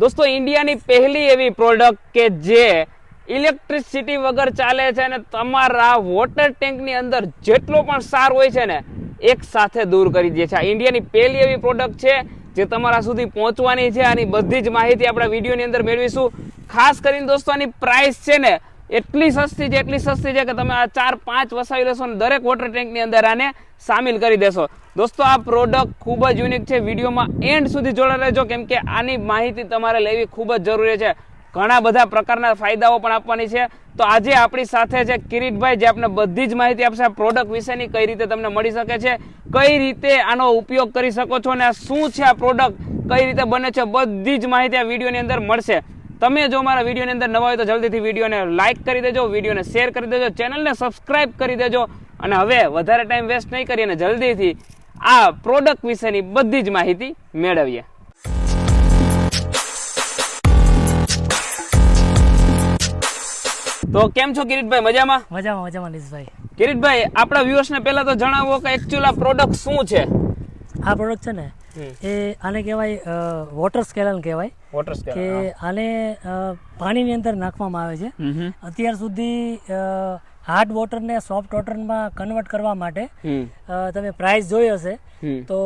દોસ્તો, ઇન્ડિયાની પહેલી એવી પ્રોડક્ટ કે જે ઇલેક્ટ્રિસિટી વગર ચાલે છે અને તમારા વોટર ટેન્કની અંદર જેટલો પણ સાર હોય છે ને, એક સાથે દૂર કરી દે છે. આ ઇન્ડિયાની પહેલી એવી પ્રોડક્ટ છે જે તમારા સુધી પહોંચવાની છે. આની બધી જ માહિતી આપણા વિડીયોની અંદર મેળવીશું. ખાસ કરીને દોસ્તો, આની પ્રાઇસ છે ને એટલી સસ્તી છે, એટલી સસ્તી છે કે તમે આ ચાર પાંચ વસાવી લેશો અને દરેક વોટર ટેન્કની અંદર આને સામેલ કરી દેશો. દોસ્તો, આ પ્રોડક્ટ ખૂબ જ યુનિક છે. વિડીયોમાં એન્ડ સુધી જોડાઈ રહેજો, કેમ કે આની માહિતી તમારે લેવી ખૂબ જ જરૂરી છે. ઘણા બધા પ્રકારના ફાયદાઓ પણ આપવાની છે. તો આજે આપણી સાથે છે કિરીટભાઈ, જે આપણે બધી જ માહિતી આપશે આ પ્રોડક્ટ વિશેની, કઈ રીતે તમને મળી શકે છે, કઈ રીતે આનો ઉપયોગ કરી શકો છો અને શું છે આ પ્રોડક્ટ કઈ રીતે બને છે, બધી જ માહિતી આ વિડીયોની અંદર મળશે. તમે જો મારા વિડીયોની અંદર નવા હોય તો જલ્દીથી વિડીયોને લાઇક કરી દેજો વિડીયોને શેર કરી દેજો ચેનલને સબસ્ક્રાઇબ કરી દેજો અને હવે વધારે ટાઈમ વેસ્ટ નહીં કરી અને જલ્દીથી આ પ્રોડક્ટ વિશેની બધી જ માહિતી મેળવીએ. તો કેમ છો કિરીટભાઈ? મજામાં? મજામાં મજામાં નિશભાઈ કિરીટભાઈ આપણા વ્યુઅર્સને પહેલા તો જણાવો કે એકચ્યુઅલ આ પ્રોડક્ટ શું છે? આ પ્રોડક્ટ છે ને એ આને કહેવાય વોટર સ્કેલન કહેવાય. વોટર કે આને પાણીની અંદર નાખવામાં આવે છે. અત્યાર સુધી હાર્ડ વોટરને સોફ્ટ વોટરમાં કન્વર્ટ કરવા માટે તમે પ્રાઇસ જોઈ હશે. તો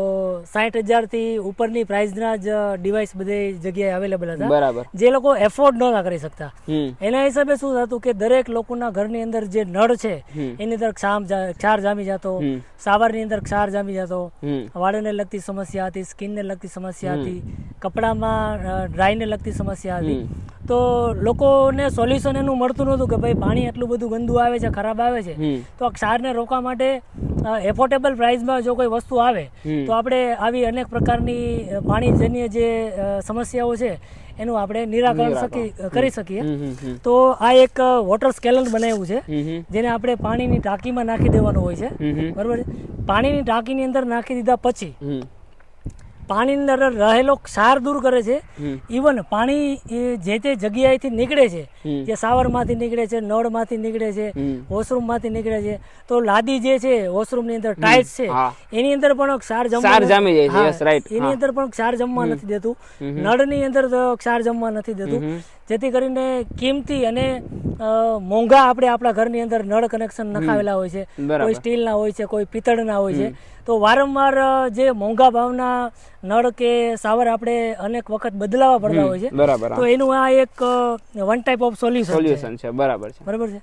સાઠ હજારથી ઉપરની પ્રાઇસના જ ડિવાઇસ બધી જગ્યાએ અવેલેબલ હતા. બરાબર. જે લોકો એફોર્ડ નહોતા કરી શકતા. એના હિસાબે શું થતું કે દરેક લોકોના ઘરની અંદર જે નળ છે એની અંદર ક્ષામ ક્ષાર જામી જતો. સાવર સાવરની અંદર ક્ષાર જામી જતો. વાળને લગતી સમસ્યા હતી સ્કિનને લગતી સમસ્યા હતી કપડામાં ડ્રાયને લગતી સમસ્યા હતી. તો લોકોને સોલ્યુશન એનું મળતું નહોતું કે ભાઈ પાણી એટલું બધું ગંદુ આવે છે ખરાબ આવે છે તો ક્ષારને રોકવા માટે એફોર્ડેબલ પ્રાઇસમાં જો કોઈ વસ્તુ આવે તો આપણે આવી અનેક પ્રકારની પાણીજન્ય જે સમસ્યાઓ છે એનું આપણે નિરાકરણ શકી કરી શકીએ. તો આ એક વોટર સ્કેલન બનાવ્યું છે જેને આપણે પાણીની ટાંકીમાં નાખી દેવાનું હોય છે. બરોબર પાણીની ટાંકીની અંદર નાખી દીધા પછી પાણીની અંદર રહેલો ક્ષાર દૂર કરે છે. ઇવન પાણી જે તે જગ્યાએથી નીકળે છે. જે સાવરમાંથી નીકળે છે નળમાંથી નીકળે છે. વોશરૂમમાંથી નીકળે છે તો લાદી જે છે વોશરૂમની અંદર ટાઇલ્સ છે એની અંદર પણ ક્ષાર જમવા જામી જાય છે, એની અંદર પણ ક્ષાર જમવા નથી દેતું. નળની અંદર ક્ષાર જમવા નથી દેતું. જેથી કરીને કિંમતી અને મોંઘા આપણે આપણા ઘરની અંદર નળ કનેક્શન નખાવેલા હોય છે. કોઈ સ્ટીલના હોય છે કોઈ પિત્તળના હોય છે. તો વારંવાર જે મોંઘા ભાવના નળ કે સાવર આપણે અનેક વખત બદલાવા પડતા હોય છે. બરાબર તો એનું આ એક one type of solution solution છે. બરાબર છે. બરાબર છે?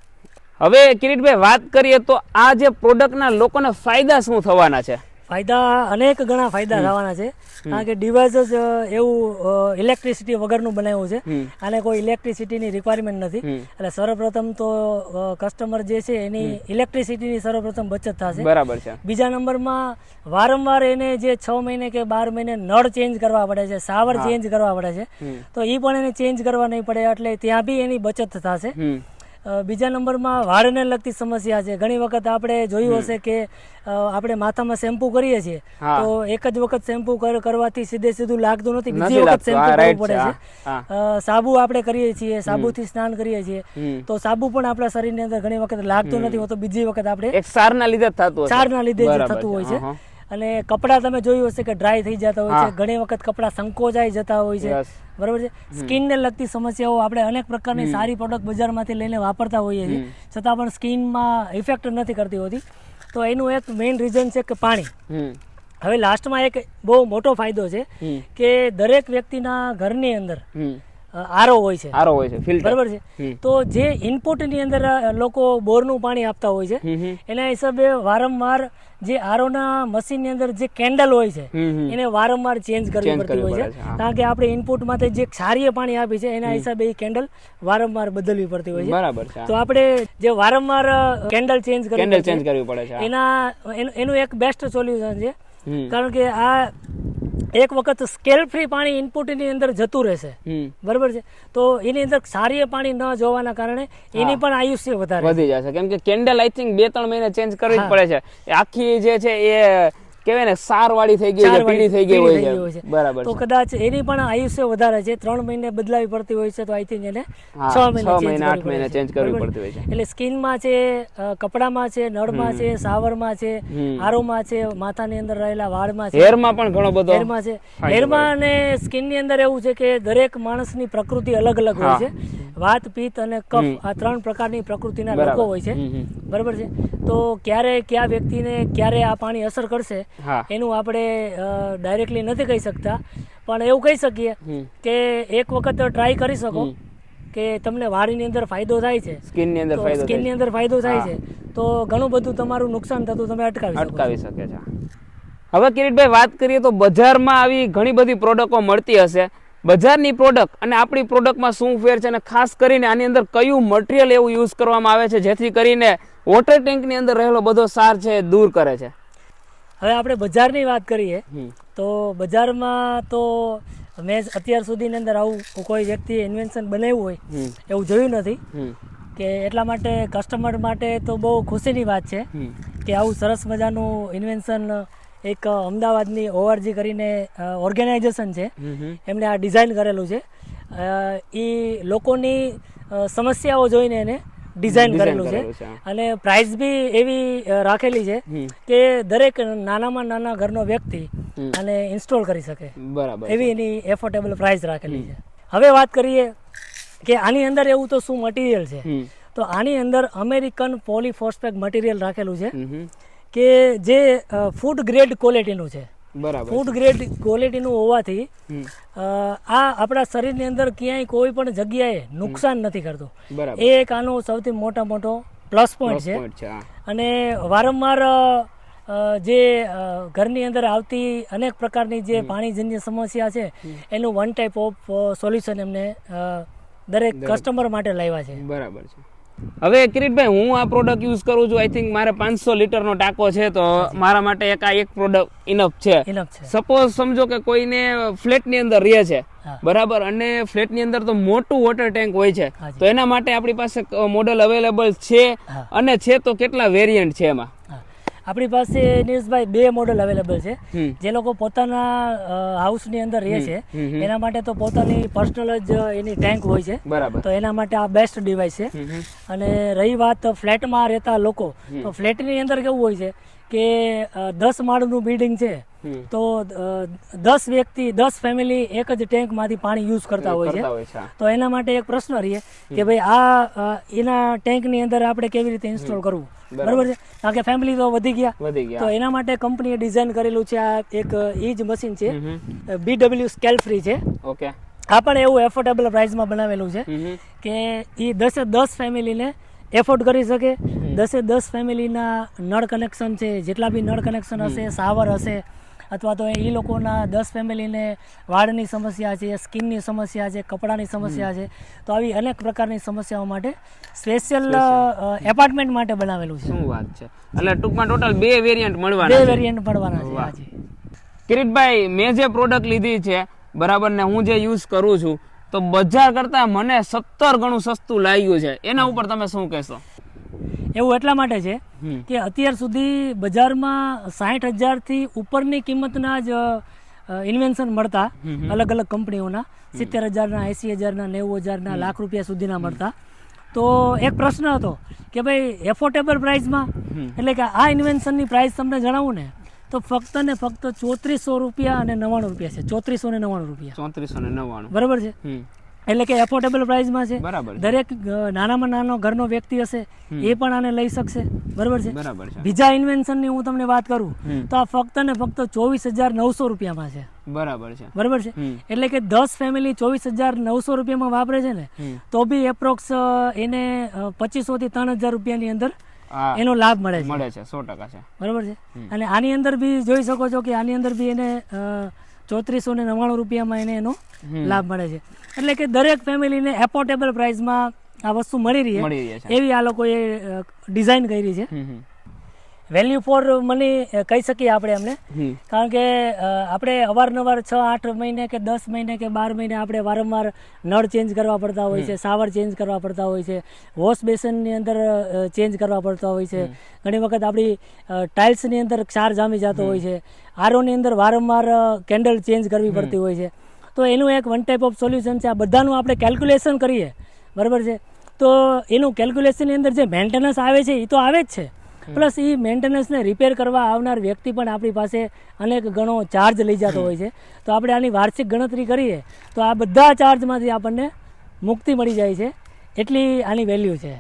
હવે કિરીટભાઈ વાત કરીએ તો આ જે પ્રોડક્ટના લોકોને ફાયદા શું થવાના છે? ફાયદા અનેક ઘણા ફાયદા થવાના છે. કારણ કે ડિવાઇસ જ એવું ઇલેક્ટ્રિસિટી વગરનું બનાવ્યું છે. અને કોઈ ઇલેક્ટ્રિસિટીની રિક્વાયરમેન્ટ નથી. એટલે સર્વપ્રથમ તો કસ્ટમર જે છે એની ઇલેક્ટ્રિસિટીની સર્વપ્રથમ બચત થશે. બરાબર છે. બીજા નંબરમાં વારંવાર એને જે છ મહિને કે બાર મહિને નળ ચેન્જ કરવા પડે છે સાવર ચેન્જ કરવા પડે છે. તો એ પણ એને ચેન્જ કરવા નહીં પડે એટલે ત્યાં બી એની બચત થશે. બીજા નંબરમાં વાળને લગતી સમસ્યા છે. ઘણી વખત આપણે જોયું હશે કે આપણે માથામાં શેમ્પુ કરીએ છીએ. તો એક જ વખત શેમ્પુ કરવાથી સીધે સીધું લાગતું નથી. બીજી વખત શેમ્પુ કરવું પડે છે. સાબુ આપણે કરીએ છીએ સાબુથી સ્નાન કરીએ છીએ. તો સાબુ પણ આપણા શરીરની અંદર ઘણી વખત લાગતું નથી હોતો. બીજી વખત આપણે સારના લીધે થતું સારના લીધે થતું હોય છે. અને કપડાં તમે જોયું હશે કે ડ્રાય થઈ જતા હોય છે ઘણી વખત કપડાં સંકોચાઈ જતા હોય છે. બરોબર છે? સ્કિનને લગતી સમસ્યાઓ આપણે અનેક પ્રકારની સારી પ્રોડક્ટ બજારમાંથી લઈને વાપરતા હોઈએ છીએ. છતાં પણ સ્કિનમાં ઇફેક્ટ નથી કરતી હોતી. તો એનું એક મેઇન રીઝન છે કે પાણી. હવે લાસ્ટમાં એક બહુ મોટો ફાયદો છે કે દરેક વ્યક્તિના ઘરની અંદર આરો હોય છે. આરો હોય છે ફિલ્ટર. બરાબર છે? તો જે ઇનપુટની અંદર લોકો બોરનું પાણી આપતા હોય છે. એના હિસાબે વારંવાર જે આરોના મશીનની અંદર જે કેન્ડલ હોય છે. એને વારંવાર ચેન્જ કરવી પડતી હોય છે, કારણ કે આપણે ઇનપુટમાંથી જે ક્ષારીય પાણી આપી છે એના હિસાબે એ કેન્ડલ વારંવાર બદલવી પડતી હોય છે. બરાબર છે તો આપણે જે વારંવાર કેન્ડલ ચેન્જ કરવી કેન્ડલ ચેન્જ કરવી પડે છે એનું- એનું એક બેસ્ટ સોલ્યુશન છે. કારણ કે આ એક વખત સ્કેલ ફ્રી પાણી ઇનપુટની અંદર જતું રહેશે. બરાબર છે? તો એની અંદર સારી પાણી ન જોવાના કારણે એની પણ આયુષ્ય વધારે વધી જશે. કેમ કે કેન્ડલ આઈ થિંક બે ત્રણ મહિને ચેન્જ કરવી જ પડે છે. આખી જે છે એ કેવાય ને સાર વાળી થઈ ગઈ છે પીળી થઈ ગઈ હોય છે. બરાબર તો કદાચ એની પણ આયુષ્ય વધારે છે. ત્રણ મહિને બદલાવી પડતી હોય છે તો આઈ થિંક એને છ મહિને આઠ મહિને ચેન્જ કરવી પડતી હોય છે. એટલે સ્કિનમાં છે કપડામાં છે નળમાં છે સાવરમાં છે આરોમાં છે માથાની અંદર રહેલા વાળમાં છે. હેરમાં પણ ઘણો બધો હેરમાં છે. હેરમાં અને સ્કિનની અંદર એવું છે કે દરેક માણસની પ્રકૃતિ અલગ અલગ હોય છે. વાત પિત્ત અને કફ આ ત્રણ પ્રકારની પ્રકૃતિના લોકો હોય છે. બરાબર છે? તો ક્યારે કયા વ્યક્તિને ક્યારે આ પાણી અસર કરશે? એનું આપણે ડાયરેક્ટલી નથી કહી શકતા પણ એવું કહી શકીએ કે એક વખત ટ્રાય કરી શકો કે તમને વાળીની અંદર ફાયદો થાય છે. સ્કિનની અંદર ફાયદો સ્કિનની અંદર ફાયદો થાય છે. તો ઘણું બધું તમારું નુકસાન થતું તમે અટકાવી અટકાવી શકે છે. હવે કિરીટભાઈ વાત કરીએ તો બજારમાં આવી ઘણી બધી પ્રોડક્ટો મળતી હશે. બજારની પ્રોડક્ટ અને આપણી પ્રોડક્ટમાં શું ફેર છે અને ખાસ કરીને આની અંદર કયું મટીરિયલ એવું યુઝ કરવામાં આવે છે જેથી કરીને વોટર ટેન્કની અંદર રહેલો બધો સાર છે દૂર કરે છે. હવે આપણે બજારની વાત કરીએ તો બજારમાં તો મેં અત્યાર સુધીની અંદર આવું કોઈ વ્યક્તિએ ઇન્વેન્શન બનાવ્યું હોય એવું જોયું નથી. કે એટલા માટે કસ્ટમર માટે તો બહુ ખુશીની વાત છે કે આવું સરસ મજાનું ઇન્વેન્શન એક અમદાવાદની ઓઆરજી કરીને ઓર્ગેનાઇઝેશન છે. એમણે આ ડિઝાઇન કરેલું છે. એ લોકોની સમસ્યાઓ જોઈને એને ડિઝાઇન કરેલું છે. અને પ્રાઇસ બી એવી રાખેલી છે કે દરેક નાનામાં નાના ઘરનો વ્યક્તિ અને ઇન્સ્ટોલ કરી શકે. બરાબર એવી એની એફોર્ડેબલ પ્રાઇસ રાખેલી છે. હવે વાત કરીએ કે આની અંદર એવું તો શું મટીરિયલ છે? તો આની અંદર અમેરિકન પોલીફોસ્ફેટ મટીરિયલ રાખેલું છે. કે જે ફૂડ ગ્રેડ ક્વોલિટીનું છે. બરાબર ફૂડ ગ્રેડ ક્વોલિટીનું હોવાથી આ આપણા શરીરની અંદર ક્યાંય કોઈ પણ જગ્યાએ નુકસાન નથી કરતું. એ એક આનો સૌથી મોટા મોટો પ્લસ પોઈન્ટ છે. અને વારંવાર જે ઘરની અંદર આવતી અનેક પ્રકારની જે પાણીજન્ય સમસ્યા છે એનું વન ટાઈપ ઓફ સોલ્યુશન એમને દરેક કસ્ટમર માટે લાવ્યા છે. બરાબર છે. હવે કિરીટભાઈ હું આ પ્રોડક્ટ યુઝ કરું છું. આઈ થિંક મારે પાંચસો લીટરનો ટાંકો છે તો મારા માટે એક આ એક પ્રોડક્ટ ઇનફ છે. સપોઝ સમજો કે કોઈને ફ્લેટની અંદર રહે છે બરાબર? અને ફ્લેટની અંદર તો મોટું વોટર ટેન્ક હોય છે. તો એના માટે આપણી પાસે મોડેલ અવેલેબલ છે અને છે તો કેટલા વેરિયન્ટ છે એમાં. આપણી પાસે નીરજભાઈ બે મોડેલ અવેલેબલ છે. જે લોકો પોતાના હાઉસની અંદર રહે છે. એના માટે તો પોતાની પર્સનલ જ એની ટેન્ક હોય છે. તો એના માટે આ બેસ્ટ ડિવાઇસ છે. અને રહી વાત ફ્લેટમાં રહેતા લોકો તો ફ્લેટની અંદર કેવું હોય છે? કે દસ માળનું બિલ્ડિંગ છે તો દસ વ્યક્તિ દસ ફેમિલી એક જ ટેન્કમાંથી પાણી યુઝ કરતા હોય છે. તો એના માટે એક પ્રશ્ન રહીએ કે ભાઈ આ એના ટેન્કની અંદર આપણે કેવી રીતે ઇન્સ્ટોલ કરવું? બરાબર. છે? કારણ કે ફેમિલી તો વધી ગયા. તો એના માટે કંપનીએ ડિઝાઇન કરેલું છે આ એક ઈજ મશીન છે. હમ. સ્કેલ ફ્રી છે. ઓકે. આ પણ એવું એફોર્ડેબલ પ્રાઇસમાં બનાવેલું છે. કે એ દસે દસ ફેમિલીને એફોર્ડ કરી શકે. દસે દસ ફેમિલીના નળ કનેક્શન છે જેટલા બી નળ કનેક્શન હશે સાવર હશે અથવા તો એ લોકોના દસ ફેમિલીને વાળની સમસ્યા છે સ્કિનની સમસ્યા છે કપડાની સમસ્યા છે તો આવી અનેક પ્રકારની સમસ્યાઓ માટે સ્પેશિયલ એપાર્ટમેન્ટ માટે બનાવેલું છે. શું વાત છે? એટલે ટૂંકમાં ટોટલ બે વેરિયન્ટ મળવાના બે વેરિયન્ટ મળવાના છે કિરીટભાઈ મેં જે પ્રોડક્ટ લીધી છે બરાબર ને હું જે યુઝ કરું છું તો બજાર કરતા મને સત્તર ગણું સસ્તું લાગ્યું છે. એના ઉપર તમે શું કહેશો? એવું એટલા માટે છે. કે અત્યાર સુધી બજારમાં સાઠ હજારથી ઉપરની કિંમતના જ ઇન્વેન્શન મળતા અલગ અલગ કંપનીઓના. સિત્તેર હજારના એંસી હજારના નેવું હજારના લાખ રૂપિયા સુધીના મળતા. તો એક પ્રશ્ન હતો કે ભાઈ એફોર્ડેબલ પ્રાઇસમાં એટલે કે આ ઇન્વેન્શનની પ્રાઇસ તમને જણાવું ને? તો ફક્ત ને ફક્ત ચોત્રીસો રૂપિયા અને નવ્વાણું રૂપિયા છે. ચોત્રીસો ને નવ્વાણું રૂપિયા. ચોત્રીસો ને નવ્વાણું. બરાબર છે? એટલે કે એફોર્ડેબલ પ્રાઇસમાં છે. બરાબર દરેક નાનામાં નાનો ઘરનો વ્યક્તિ હશે એ પણ આને લઈ શકશે. બરાબર છે? બરાબર છે. બીજા ઇન્વેન્શનની હું તમને વાત કરું તો આ ફક્ત ને ફક્ત ચોવીસ હજાર નવસો રૂપિયામાં છે. બરાબર છે. બરાબર છે? એટલે કે દસ ફેમિલી ચોવીસ હજાર નવસો રૂપિયામાં વાપરે છે ને તો બી એપ્રોક્સ એને પચીસો થી ત્રણ હજાર રૂપિયાની અંદર એનો લાભ મળે છે. મળે છે સો ટકા છે. બરોબર છે? અને આની અંદર બી જોઈ શકો છો કે આની અંદર બી એને ચોત્રીસો ને નવ્વાણું રૂપિયામાં એને એનો લાભ મળે છે. એટલે કે દરેક ફેમિલીને એફોર્ડેબલ પ્રાઇસમાં આ વસ્તુ મળી રહી. છે. એવી આ લોકોએ ડિઝાઇન કરી છે. વેલ્યુ ફોર મની કહી શકીએ આપણે એમને? કારણ કે આપણે અવારનવાર છ આઠ મહિને કે દસ મહિને કે બાર મહિને આપણે વારંવાર નળ ચેન્જ કરવા પડતા હોય છે સાવર ચેન્જ કરવા પડતા હોય છે વોશ બેસનની અંદર ચેન્જ કરવા પડતા હોય છે. ઘણી વખત આપણી ટાઇલ્સની અંદર ક્ષાર જામી જતો હોય છે. આરોની અંદર વારંવાર કેન્ડલ ચેન્જ કરવી પડતી હોય છે. તો એનું એક વન ટાઈપ ઓફ સોલ્યુશન છે. આ બધાનું આપણે કેલ્ક્યુલેશન કરીએ. બરાબર છે? તો એનું કેલ્ક્યુલેશનની અંદર જે મેન્ટેનન્સ આવે છે એ તો આવે જ છે. પ્લસ એ મેન્ટેનન્સને રિપેર કરવા આવનાર વ્યક્તિ પણ આપણી પાસે અનેક ગણો ચાર્જ લઈ જતો હોય છે. તો આપણે આની વાર્ષિક ગણતરી કરીએ તો આ બધા ચાર્જમાંથી આપણને મુક્તિ મળી જાય છે. એટલી આની વેલ્યુ છે.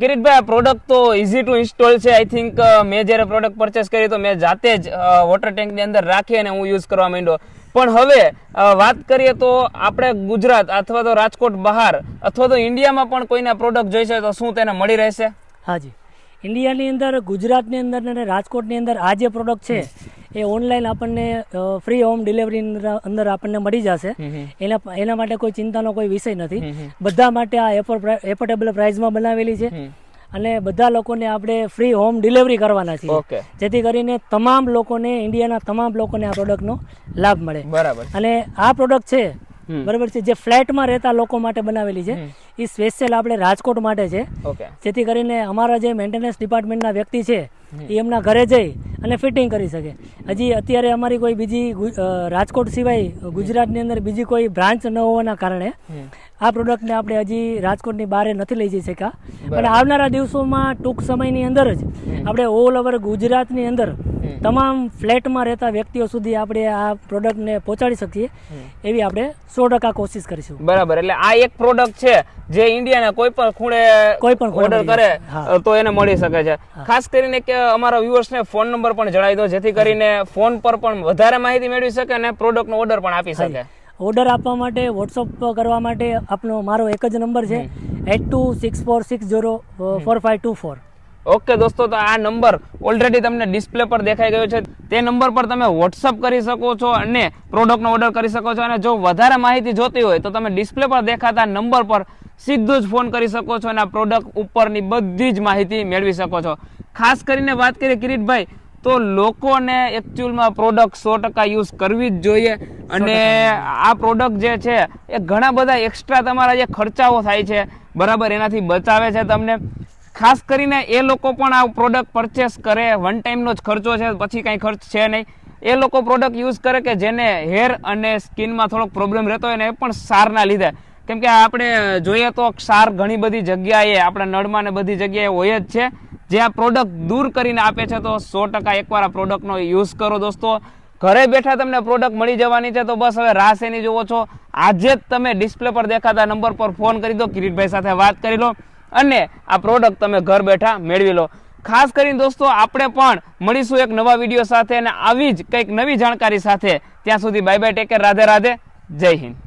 કિરીટભાઈ આ પ્રોડક્ટ તો ઇઝી ટુ ઇન્સ્ટોલ છે. આઈ થિંક મેં જ્યારે પ્રોડક્ટ પરચેસ કરી તો મેં જાતે જ વોટર ટેન્કની અંદર રાખી અને હું યુઝ કરવા માંડ્યો. પણ હવે વાત કરીએ તો આપણે ગુજરાત અથવા તો રાજકોટ બહાર અથવા તો ઇન્ડિયામાં પણ કોઈના પ્રોડક્ટ જોઈશે તો શું તેને મળી રહેશે? હાજી ઇન્ડિયાની અંદર ગુજરાતની અંદર અને રાજકોટની અંદર આ જે પ્રોડક્ટ છે એ ઓનલાઈન આપણને ફ્રી હોમ ડિલિવરી અંદર આપણને મળી જશે. એના એના માટે કોઈ ચિંતાનો કોઈ વિષય નથી. બધા માટે આ એફોર્ડેબલ પ્રાઇસમાં બનાવેલી છે. અને બધા લોકોને આપણે ફ્રી હોમ ડિલિવરી કરવાના છીએ. જેથી કરીને તમામ લોકોને ઇન્ડિયાના તમામ લોકોને આ પ્રોડક્ટનો લાભ મળે. બરાબર. અને આ પ્રોડક્ટ છે બરાબર છે જે ફ્લેટમાં રહેતા લોકો માટે બનાવેલી છે. એ સ્પેશિયલ આપણે રાજકોટ માટે છે. જેથી કરીને અમારા જે મેન્ટેનન્સ ડિપાર્ટમેન્ટના વ્યક્તિ છે એ એમના ઘરે જઈ અને ફિટિંગ કરી શકે. હજી અત્યારે અમારી કોઈ બીજી રાજકોટ સિવાય ગુજરાતની અંદર બીજી કોઈ બ્રાન્ચ ન હોવાના કારણે આ પ્રોડક્ટને આપણે હજી રાજકોટની બહાર નથી લઈ જઈ શક્યા. પણ આવનારા દિવસોમાં ટૂંક સમયની અંદર જ આપણે ઓલ ઓવર ગુજરાતની અંદર તમામ ફ્લેટમાં રહેતા વ્યક્તિઓ સુધી આપણે આ પ્રોડક્ટને પહોંચાડી શકીએ એવી આપણે સો ટકા કોશિશ કરીશું. બરાબર એટલે આ એક પ્રોડક્ટ છે જે ઇન્ડિયાના કોઈ પણ ખૂણે કોઈ પણ ઓર્ડર કરે તો એને મળી શકે છે. ખાસ કરીને કે અમારા વ્યુઅર્સને ફોન નંબર પણ જણાવી દો જેથી કરીને ફોન પર પણ વધારે માહિતી મેળવી શકે અને પ્રોડક્ટનો ઓર્ડર પણ આપી શકે. ઓર્ડર આપવા માટે વોટ્સઅપ કરવા માટે આપનો મારો એક જ નંબર છે eight two six four six zero four five two four. Okay દોસ્તો તો આ નંબર ઓલરેડી તમને ડિસ્પ્લે પર દેખાઈ ગયો છે. તે નંબર પર તમે વોટ્સઅપ કરી શકો છો અને પ્રોડક્ટનો ઓર્ડર કરી શકો છો. અને જો વધારે માહિતી જોતી હોય તો તમે ડિસ્પ્લે પર દેખાતા નંબર પર સીધું જ ફોન કરી શકો છો અને આ પ્રોડક્ટ ઉપરની બધી જ માહિતી મેળવી શકો છો. ખાસ કરીને વાત કરીએ કિરીટભાઈ તો લોકોને એકચ્યુઅલમાં પ્રોડક્ટ સો ટકા યુઝ કરવી જ જોઈએ અને આ પ્રોડક્ટ જે છે એ ઘણા બધા એક્સ્ટ્રા તમારા જે ખર્ચાઓ થાય છે બરાબર એનાથી બચાવે છે તમને. ખાસ કરીને એ લોકો પણ આ પ્રોડક્ટ પરચેસ કરે વન ટાઈમનો જ ખર્ચો છે પછી કાંઈ ખર્ચ છે નહીં. એ લોકો પ્રોડક્ટ યુઝ કરે કે જેને હેર અને સ્કિનમાં થોડોક પ્રોબ્લેમ રહેતો હોય ને એ પણ સારના લીધે. કેમ કે આપણે જોઈએ તો ક્ષાર ઘણી બધી જગ્યાએ આપણા નળમાં ને બધી જગ્યાએ હોય જ છે. જે આ પ્રોડક્ટ દૂર કરીને આપે છે તો સો ટકા એકવાર આ પ્રોડક્ટનો યુઝ કરો દોસ્તો. ઘરે બેઠા તમને પ્રોડક્ટ મળી જવાની છે તો બસ હવે રાસ એની જુઓ છો? આજે જ તમે ડિસ્પ્લે પર દેખાતા નંબર પર ફોન કરી દો, કિરીટભાઈ સાથે વાત કરી લો અને આ પ્રોડક્ટ તમે ઘર બેઠા મેળવી લો. ખાસ કરીને દોસ્તો, આપણે પણ મળીશું એક નવા વીડિયો સાથે અને આવી જ કંઈક નવી જાણકારી સાથે. ત્યાં સુધી bye bye take Radhe Radhe, જય હિન્દ.